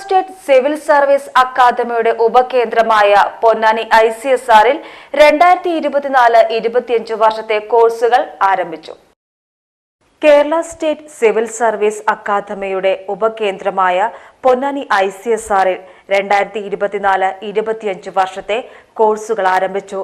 State civil service അക്കാദമിയുടെ ഉപകേന്ദ്രമായ Ponnani I C S ആറിൽ രണ്ടായിരത്തി ഇരുപത്തിനാല് ഇരുപത്തിയഞ്ച് വർഷത്തെ കോഴ്സുകൾ ആരംഭിച്ചു. കേരള സ്റ്റേറ്റ് സിവിൽ സർവീസ് അക്കാദമിയുടെ ഉപകേന്ദ്രമായ പൊന്നാനി ഐ സി എസ് ആറിൽ രണ്ടായിരത്തി ഇരുപത്തിനാല് ഇരുപത്തിയഞ്ച് വർഷത്തെ കോഴ്സുകൾ ആരംഭിച്ചു.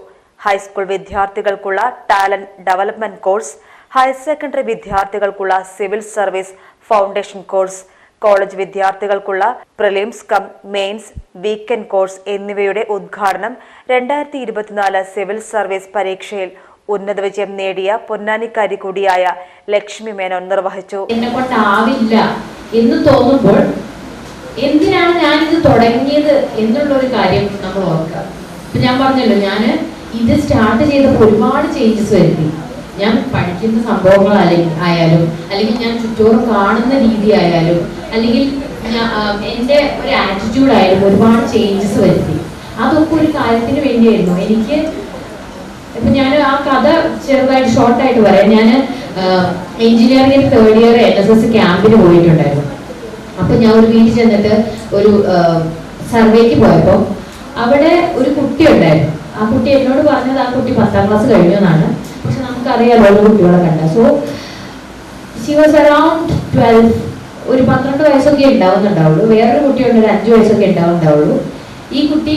ഹൈസ്കൂൾ വിദ്യാർത്ഥികൾക്കുള്ള talent development course higher secondary വിദ്യാർത്ഥികൾക്കുള്ള civil service foundation course college വിദ്യാർത്ഥികൾക്കുള്ള prelims cum mains weekend course എന്നിവയുടെ ഉദ്ഘാടനം രണ്ടായിരത്തി ഇരുപത്തിനാല് സിവിൽ സർവീസ് പരീക്ഷയിൽ ഉന്നത വിജയം നേടിയ പൊന്നാനിക്കാരി കൂടിയായ ലക്ഷ്മി മേനോൻ നിർവഹിച്ചു. എന്നെ കൊണ്ടാവില്ല എന്ന് തോന്നുമ്പോൾ എന്തിനാണ് ഞാനിത് തുടങ്ങിയത് എന്നുള്ള ഒരു കാര്യം നമ്മൾ ഓർക്കുക. ഇപ്പൊ ഞാൻ പറഞ്ഞല്ലോ ഞാൻ ഇത് സ്റ്റാർട്ട് ചെയ്തപ്പോൾ ഒരുപാട് ചേഞ്ചസ് വരുത്തി. ഞാൻ പഠിക്കുന്ന സംഭവങ്ങൾ ആയാലും അല്ലെങ്കിൽ ഞാൻ ചുറ്റോറും കാണുന്ന രീതി ആയാലും അല്ലെങ്കിൽ എന്റെ ഒരു ആറ്റിറ്റ്യൂഡ് ആയിരുന്നു ഒരുപാട് ചേഞ്ചസ് വരുത്തി. അതൊക്കെ ഒരു കാര്യത്തിന് വേണ്ടിയായിരുന്നു. എനിക്ക് ഇപ്പൊ ഞാൻ ആ കഥ ചെറുതായിട്ട് ഷോർട്ടായിട്ട് പറയാം. ഞാൻ engineering third year N S S ക്യാമ്പിന് പോയിട്ടുണ്ടായിരുന്നു. അപ്പൊ ഞാൻ ഒരു വീട്ടിൽ ചെന്നിട്ട് ഒരു സർവേക്ക് പോയപ്പോൾ അവിടെ ഒരു കുട്ടി ഉണ്ടായിരുന്നു. ആ കുട്ടി എന്നോട് പറഞ്ഞത് ആ കുട്ടി പത്താം ക്ലാസ് കഴിഞ്ഞു എന്നാണ്. പക്ഷെ നമുക്കറിയാലോ കുട്ടികളെ കണ്ട so she was around twelve ഒരു പന്ത്രണ്ട് വയസ്സൊക്കെ ഉണ്ടാവുന്നുണ്ടാവുള്ളൂ. വേറൊരു കുട്ടിയുണ്ട് ഒരു അഞ്ചു വയസ്സൊക്കെ ഉണ്ടാവുന്നുണ്ടാവുള്ളൂ. ഈ കുട്ടി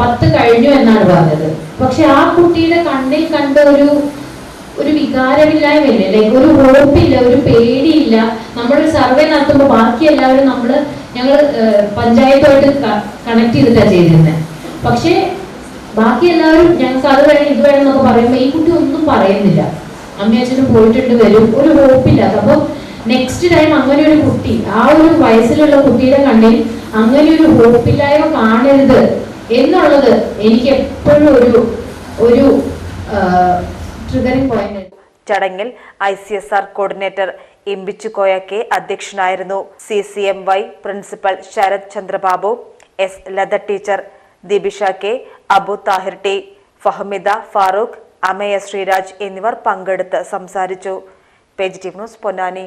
പത്ത് കഴിഞ്ഞു എന്നാണ് പറഞ്ഞത്. പക്ഷെ ആ കുട്ടിയുടെ കണ്ണിൽ കണ്ട ഒരു ഒരു വികാരമില്ലായ്മയില്ല? ലൈക്ക് ഒരു ഹോപ്പില്ല ഒരു പേടിയില്ല. നമ്മളൊരു സർവേ നടത്തുമ്പോൾ ബാക്കി എല്ലാവരും നമ്മൾ ഞങ്ങൾ പഞ്ചായത്തുമായിട്ട് കണക്ട് ചെയ്തിട്ടാണ് ചെയ്തിരുന്നത് പക്ഷേ ബാക്കി എല്ലാവരും ഞങ്ങൾക്ക് അത് വേണം ഇത് വേണം എന്നൊക്കെ പറയുമ്പോൾ ഈ കുട്ടി ഒന്നും പറയുന്നില്ല. അമ്മയച്ഛനും പോയിട്ടുണ്ട് വരും. ഒരു ഹോപ്പില്ലാത്ത അപ്പോൾ നെക്സ്റ്റ് ടൈം അങ്ങനെ ഒരു കുട്ടി ആ ഒരു വയസ്സിലുള്ള കുട്ടിയുടെ കണ്ണിൽ അങ്ങനെ ഒരു ഹോപ്പില്ലായ്മ കാണരുത് എന്നുള്ളത് എനിക്ക് എപ്പോഴും ഒരു ഒരു ട്രിഗറിംഗ് പോയിന്റ് ചടങ്ങിൽ I C S R coordinator Imbichu Koya K അധ്യക്ഷനായിരുന്നു. C C M Y principal Sarath Chandrababu S Latha teacher Dibisha K Abu Thahir T Fahmida Farooq Amaya Sreeraj എന്നിവർ പങ്കെടുത്ത് സംസാരിച്ചു. Page news Ponnani.